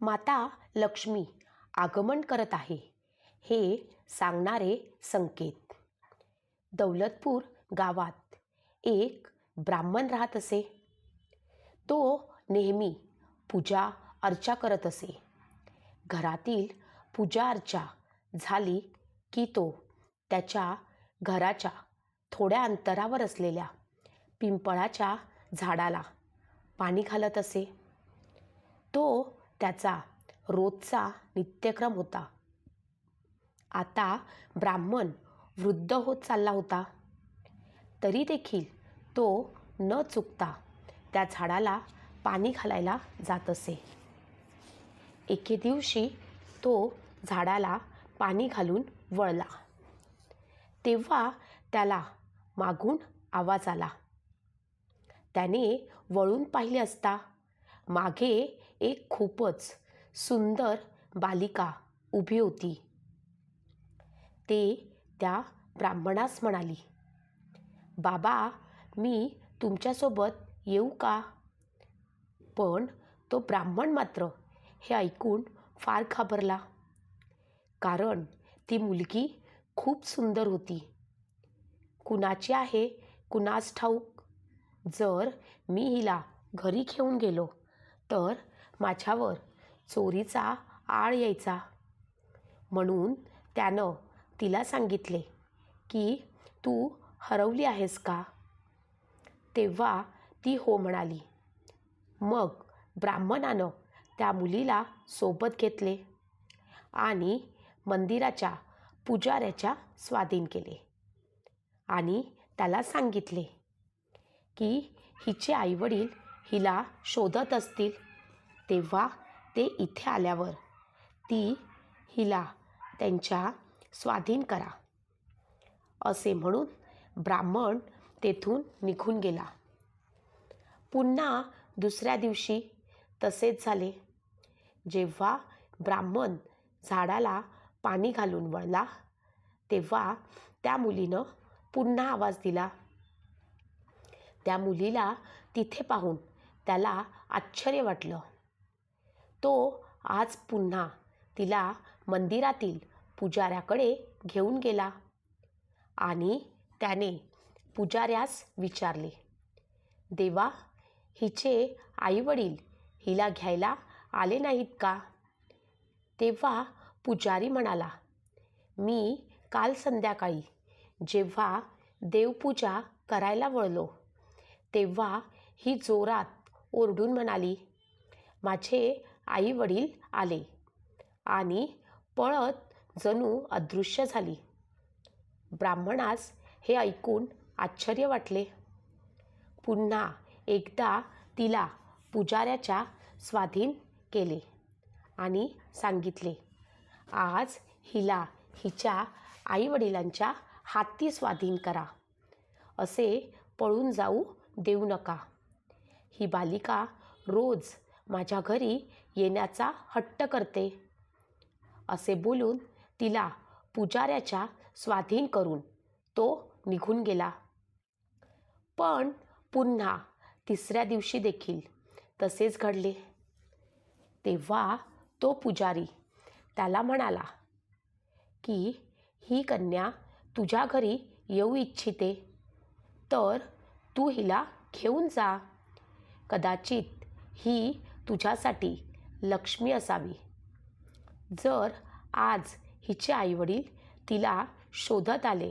माता लक्ष्मी आगमन करत आहे. हे सांगणारे संकेत. दौलतपूर गावात एक ब्राह्मण राहत असे. तो नेहमी पूजा अर्चा करत असे. घरातील पूजा अर्चा झाली की तो त्याच्या घराच्या थोड्या अंतरावर असलेल्या पिंपळाच्या झाडाला पाणी घालत असे. तो त्याचा रोजचा नित्यक्रम होता. आता ब्राह्मण वृद्ध होत चालला होता. तरी देखील तो न चुकता त्या झाडाला पाणी घालायला जात असे. एके दिवशी तो झाडाला पाणी घालून वळला. तेव्हा त्याला मागून आवाज आला. त्याने वळून पाहिले असता मागे एक खूपच सुंदर बालिका उभी होती. ते त्या ब्राह्मणास म्हणाली बाबा मी तुमच्यासोबत येऊ का? पण तो ब्राह्मण मात्र हे ऐकून फार घाबरला कारण ती मुलगी खूप सुंदर होती. कुणाची आहे कुणास ठाऊक? जर मी हिला घरी घेऊन गेलो तर माझ्यावर चोरीचा आळ यायचा. म्हणून त्यानं तिला सांगितले की तू हरवली आहेस का? तेव्हा ती हो म्हणाली. मग ब्राह्मणानं त्या मुलीला सोबत घेतले आणि मंदिराच्या पुजाऱ्याच्या स्वाधीन केले आणि त्याला सांगितले की हिचे आईवडील हिला शोधत असतील तेव्हा ते इथे आल्यावर ती हिला त्यांच्या स्वाधीन करा. असे म्हणून ब्राह्मण तेथून निघून गेला. पुन्हा दुसऱ्या दिवशी तसेच झाले. जेव्हा ब्राह्मण झाडाला पाणी घालून वळला तेव्हा त्या मुलीनं पुन्हा आवाज दिला. त्या मुलीला तिथे पाहून त्याला आश्चर्य वाटलं. तो आज पुन्हा तिला मंदिरातील पुजाऱ्याकडे घेऊन गेला. आणि त्याने पुजाऱ्यास विचारले देवा हिचे आईवडील हिला घ्यायला आले नाहीत का? तेव्हा पुजारी म्हणाला मी काल संध्याकाळी जेव्हा देवपूजा करायला वळलो तेव्हा ही जोरात ओरडून म्हणाली माझे आई वडील आले आणि पळत जणू अदृश्य झाली. ब्राह्मणास हे ऐकून आश्चर्य वाटले. पुन्हा एकदा तिला पुजाऱ्याच्या स्वाधीन केले आणि सांगितले आज हिला हिच्या आईवडिलांच्या हाती स्वाधीन करा. असे पळून जाऊ देऊ नका. ही बालिका रोज माझ्या घरी येण्याचा हट्ट करते. असे बोलून तिला पुजाऱ्याच्या स्वाधीन करून तो निघून गेला. पण पुन्हा तिसऱ्या दिवशी देखील तसेच घडले. तेव्हा तो पुजारी त्याला म्हणाला की ही कन्या तुझ्या घरी येऊ इच्छिते तर तू हिला घेऊन जा. कदाचित ही तुझ्यासाठी लक्ष्मी असावी. जर आज हिचे आईवडील तिला शोधत आले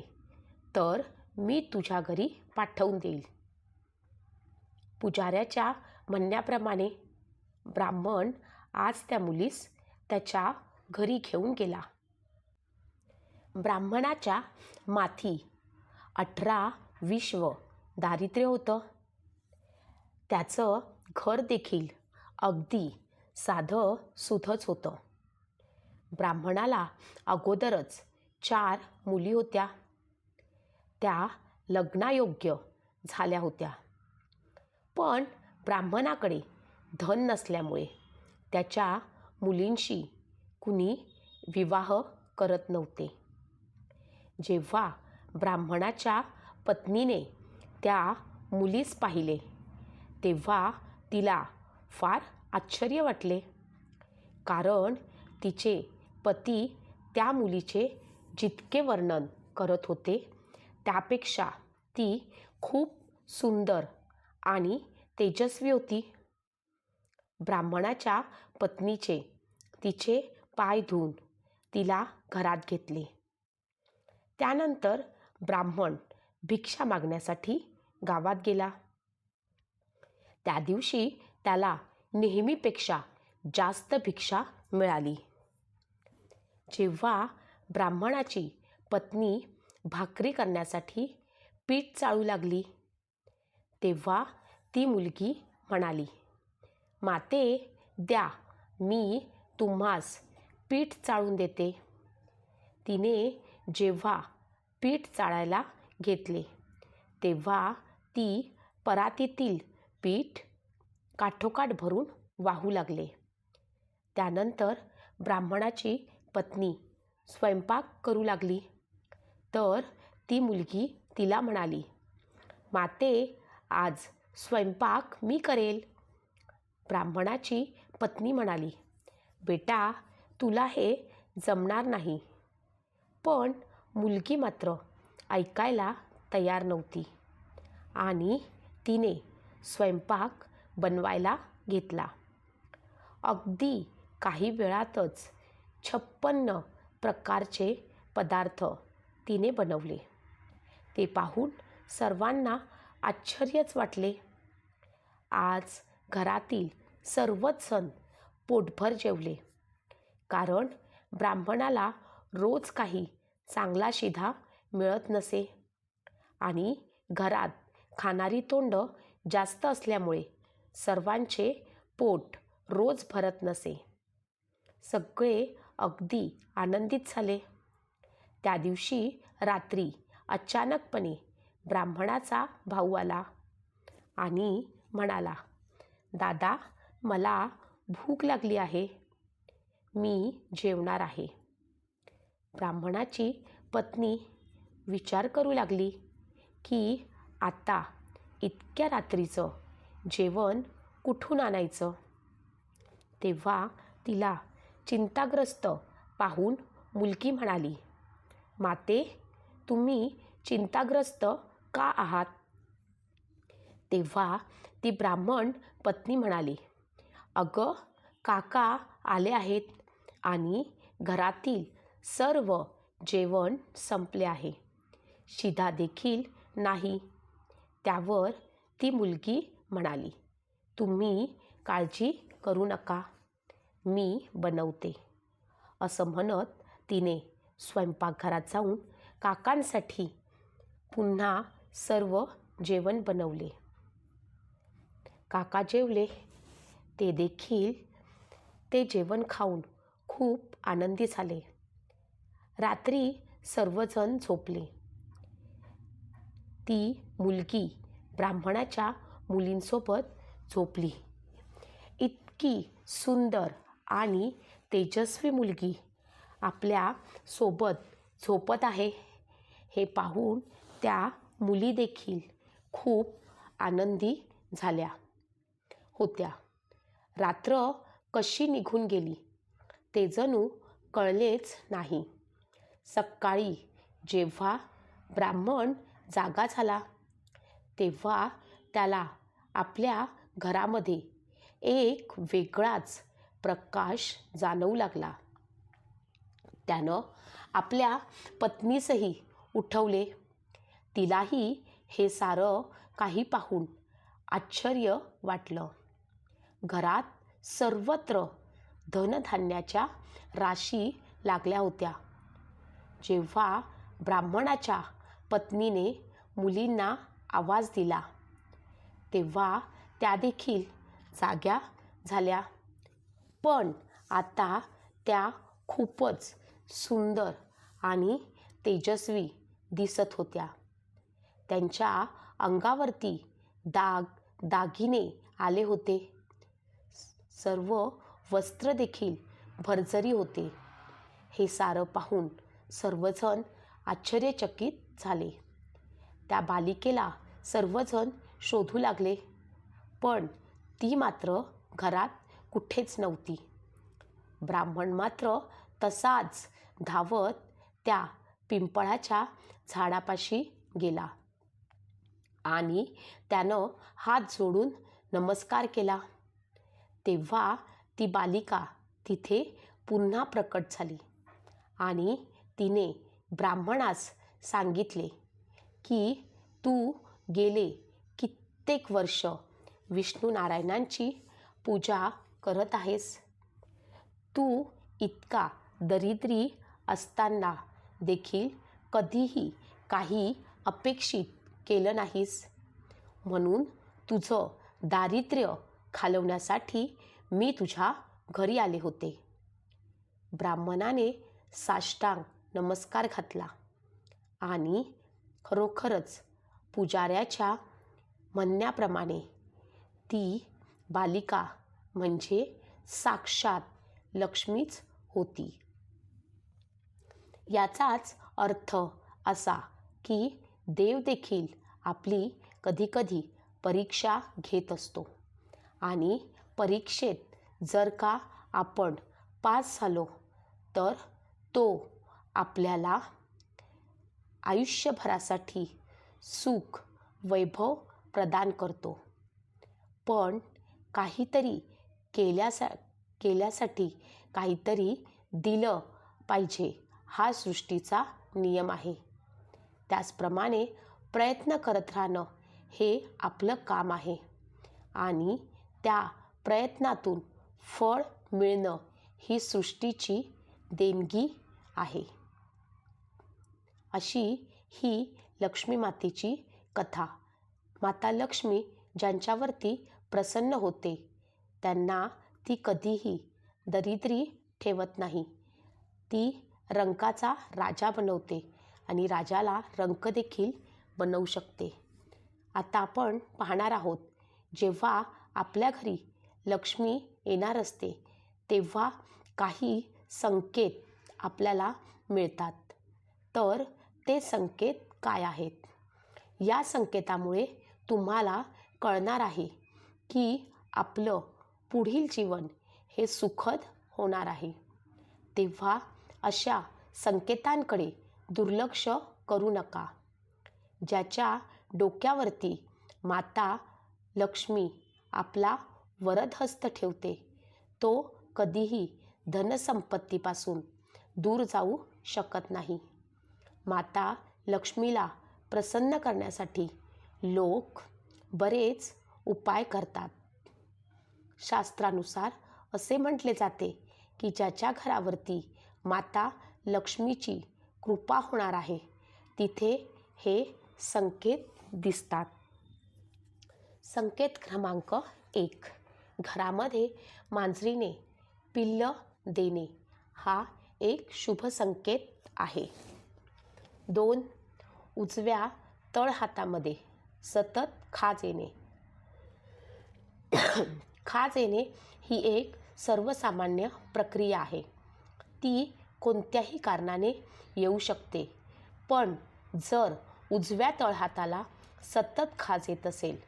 तर मी तुझ्या घरी पाठवून देईल. पुजाऱ्याच्या म्हणण्याप्रमाणे ब्राह्मण आज त्या मुलीस त्याच्या घरी घेऊन गेला. ब्राह्मणाच्या माथी अठरा विश्व दारिद्र्य होतं. त्याचं घर देखील अगदी साधं सुधच होतं. ब्राह्मणाला अगोदरच चार मुली होत्या. त्या लग्नायोग्य झाल्या होत्या. पण ब्राह्मणाकडे धन नसल्यामुळे त्याच्या मुलींशी कुणी विवाह करत नव्हते. जेव्हा ब्राह्मणाच्या पत्नीने त्या मुलीस पाहिले तेव्हा तिला फार आश्चर्य वाटले. कारण तिचे पती त्या मुलीचे जितके वर्णन करत होते त्यापेक्षा ती खूप सुंदर आणि तेजस्वी होती. ब्राह्मणाच्या पत्नीचे तिचे पाय धुवून तिला घरात घेतले. त्यानंतर ब्राह्मण भिक्षा मागण्यासाठी गावात गेला. त्या दिवशी त्याला नेहमीपेक्षा जास्त भिक्षा मिळाली. जेव्हा ब्राह्मणाची पत्नी भाकरी करण्यासाठी पीठ चाळू लागली तेव्हा ती मुलगी म्हणाली माते द्या मी तुम्हास पीठ चाळून देते. तिने जेव्हा पीठ चाळायला घेतले तेव्हा ती परातीतील पीठ काठोकाठ भरून वाहू लागले. त्यानंतर ब्राह्मणाची पत्नी स्वयंपाक करू लागली. तर ती मुलगी तिला म्हणाली माते आज स्वयंपाक मी करेल. ब्राह्मणाची पत्नी म्हणाली बेटा तुला हे जमणार नाही. पण मुलगी मात्र ऐकायला तयार नव्हती आणि तिने स्वयंपाक बनवायला घेतला. अगदी काही वेळातच छप्पन्न प्रकारचे पदार्थ तिने बनवले. ते पाहून सर्वांना आश्चर्यच वाटले. आज घरातील सर्वच सण पोटभर जेवले. कारण ब्राह्मणाला रोज काही चांगला शिधा मिळत नसे. आणि घरात खाणारी तोंड जास्त असल्यामुळे सर्वांचे पोट रोज भरत नसे. सगळे अगदी आनंदित झाले. त्या दिवशी रात्री अचानकपणे ब्राह्मणाचा भाऊ आला आणि म्हणाला दादा मला भूक लागली आहे. मी जेवणार आहे. ब्राह्मणाची पत्नी विचार करू लागली की आता इतक्या रात्रीचं जेवण कुठून आणायचं? तेव्हा तिला चिंताग्रस्त पाहून मुलगी म्हणाली माते तुम्ही चिंताग्रस्त का आहात? तेव्हा ती ब्राह्मण पत्नी म्हणाली अगं काका आले आहेत आणि घरातील सर्व जेवण संपले आहे. शिधा देखील नाही. त्यावर ती मुलगी म्हणाली तुम्ही काळजी करू नका मी बनवते. असं म्हणत तिने स्वयंपाकघरात जाऊन काकांसाठी पुन्हा सर्व जेवण बनवले. काका जेवले ते देखील ते जेवण खाऊन खूप आनंदी झाले. रात्री सर्वजण झोपले. ती मुलगी ब्राह्मणाच्या मुलींसोबत झोपली. इतकी सुंदर आणि तेजस्वी मुलगी आपल्यासोबत झोपत आहे हे पाहून त्या मुली देखील खूप आनंदी झाल्या होत्या. रात्र कशी निघून गेली ते जणू कळलेच नाही. सकाळी जेव्हा ब्राह्मण जागा झाला तेव्हा त्याला आपल्या घरामध्ये एक वेगळाच प्रकाश जाणवू लागला. त्यानं आपल्या पत्नीसही उठवले. तिलाही हे सारं काही पाहून आश्चर्य वाटलं. घरात सर्वत्र धनधान्याच्या राशी लागल्या होत्या. जेव्हा ब्राह्मणाच्या पत्नीने मुलींना आवाज दिला तेव्हा त्या देखील जाग्या झाल्या. पण आता त्या खूपच सुंदर आणि तेजस्वी दिसत होत्या. त्यांच्या अंगावरती दाग दागिने आले होते. सर्व वस्त्र देखील भरजरी होते. हे सारं पाहून सर्वजण आश्चर्यचकित झाले. त्या बालिकेला सर्वजण शोधू लागले. पण ती मात्र घरात कुठेच नव्हती. ब्राह्मण मात्र तसाच धावत त्या पिंपळाच्या झाडापाशी गेला आणि त्यानं हात जोडून नमस्कार केला. तेव्हा ती बालिका तिथे पुन्हा प्रकट झाली आणि तिने ब्राह्मणास सांगितले की तू गेले कित्येक वर्ष विष्णू नारायणांची पूजा करत आहेस. तू इतका दरिद्री असताना देखील कधीही काही अपेक्षित केलं नाहीस. म्हणून तुझं दारिद्र्य घालवण्यासाठी मी तुझ्या घरी आले होते. ब्राह्मणाने साष्टांग नमस्कार घातला आणि खरोखरच पुजाऱ्याच्या म्हणण्याप्रमाणे ती बालिका म्हणजे साक्षात लक्ष्मीच होती. याचाच अर्थ असा की देव देखील आपली कधीकधी परीक्षा घेत असतो आणि परीक्षेत जर का आपण पास झालो तर तो आपल्याला आयुष्यभरासाठी सुख वैभव प्रदान करतो. पण काहीतरी केल्यासा केल्यासाठी काहीतरी दिलं पाहिजे हा सृष्टीचा नियम आहे. त्याचप्रमाणे प्रयत्न करत राहणं हे आपलं काम आहे आणि त्या प्रयत्नातून फळ मिळणं ही सृष्टीची देणगी आहे. अशी ही लक्ष्मी मातेची कथा. माता लक्ष्मी ज्यांच्यावरती प्रसन्न होते त्यांना ती कधीही दरिद्री ठेवत नाही. ती रंकाचा राजा बनवते आणि राजाला रंक देखील बनवू शकते. आता आपण पाहणार आहोत जेव्हा आपल्या घरी लक्ष्मी येणार असते तेव्हा काही संकेत आपल्याला मिळतात. तर ते संकेत काय आहेत? या संकेतामुळे तुम्हाला कळणार आहे की आपलं पुढील जीवन हे सुखद होणार आहे. तेव्हा अशा संकेतांकडे दुर्लक्ष करू नका. ज्याच्या डोक्यावरती माता लक्ष्मी आपला वरदहस्त ठेवते तो कधीही धनसंपत्तीपासून दूर जाऊ शकत नाही. माता लक्ष्मीला प्रसन्न करण्यासाठी लोक बरेच उपाय करतात. शास्त्रानुसार असे म्हटले जाते की ज्याच्या घरावरती माता लक्ष्मीची कृपा होणार आहे तिथे हे संकेत दिसतात. संकेत क्रमांक एक. घरामध्ये मांजरीने पिल्ल देणे हा एक शुभ संकेत आहे. दोन. उजव्या तळहातामध्ये सतत खाज येणे. खाज येणे ही एक सर्वसामान्य प्रक्रिया आहे. ती कोणत्याही कारणाने येऊ शकते. पण जर उजव्या तळहाताला सतत खाज येत असेल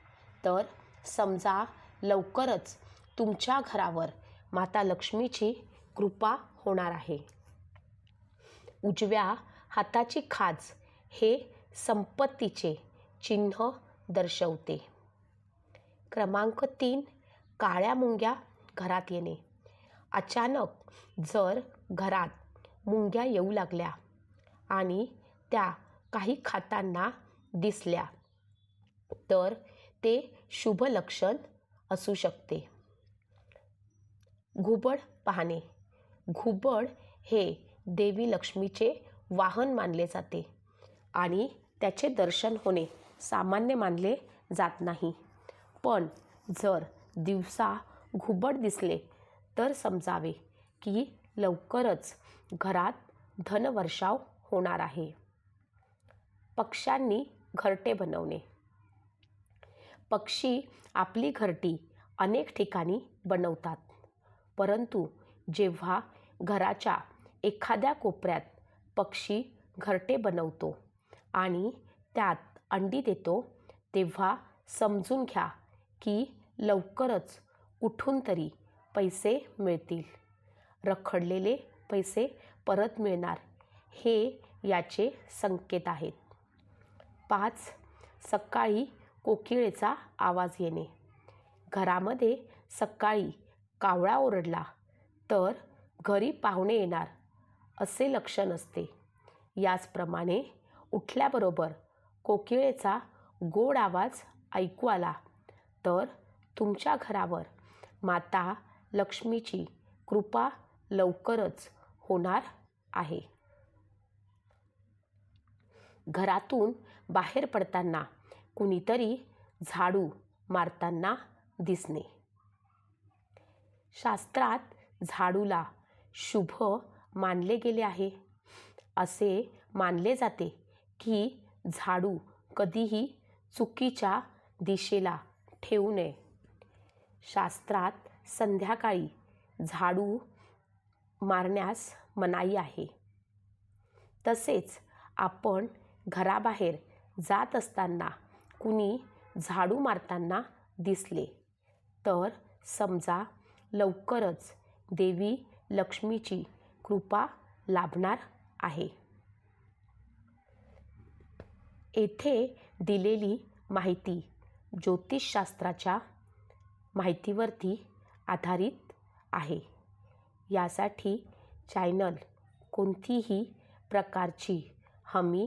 तर समजा लवकरच तुमच्या घरावर माता लक्ष्मीची कृपा होणार आहे. उजव्या हाताची खाज हे संपत्तीचे चिन्ह दर्शवते. क्रमांक तीन काळ्या मुंग्या घरात येणे. अचानक जर घरात मुंग्या येऊ लागल्या आणि त्या काही खाताना दिसल्या तर ते शुभ लक्षण असू शकते. घुबड पाहणे. घुबड हे देवी लक्ष्मीचे वाहन मानले जाते आणि त्याचे दर्शन होणे. सामान्य मानले जात नाही. पण जर दिवसा घुबड दिसले तर समजावे की लवकरच घरात धनवर्षाव होणार आहे. पक्ष्यांनी घरटे बनवणे. पक्षी आपली घरटी अनेक ठिकाणी बनवतात. परंतु जेव्हा घराच्या एखाद्या कोपऱ्यात पक्षी घरटे बनवतो आणि त्यात अंडी देतो तेव्हा समजून घ्या की लवकरच कुठून तरी पैसे मिळतील. रखडलेले पैसे परत मिळणार हे याचे संकेत आहेत. पाच सकाळी कोकिळेचा आवाज येणे. घरामध्ये सकाळी कावळा ओरडला तर घरी पाहुणे येणार असे लक्षण असते. याचप्रमाणे उठल्याबरोबर कोकिळेचा गोड आवाज ऐकू आला. तर तुमच्या घरावर माता लक्ष्मीची कृपा लवकरच होणार आहे. घरातून बाहेर पडताना कुणीतरी झाडू मारताना दिसणे. शास्त्रात झाडूला शुभ मानले गेले आहे. असे मानले जाते की झाडू कधीही चुकीच्या दिशेला ठेवू नये. शास्त्रात संध्याकाळी झाडू मारण्यास मनाई आहे. तसेच आपण घराबाहेर जात असताना कुणी झाडू मारताना दिसले तर समजा लवकरच देवी लक्ष्मीची कृपा लाभणार आहे. येथे दिलेली माहिती ज्योतिषशास्त्राच्या माहितीवरती आधारित आहे. यासाठी चॅनल कोणतीही प्रकारची हमी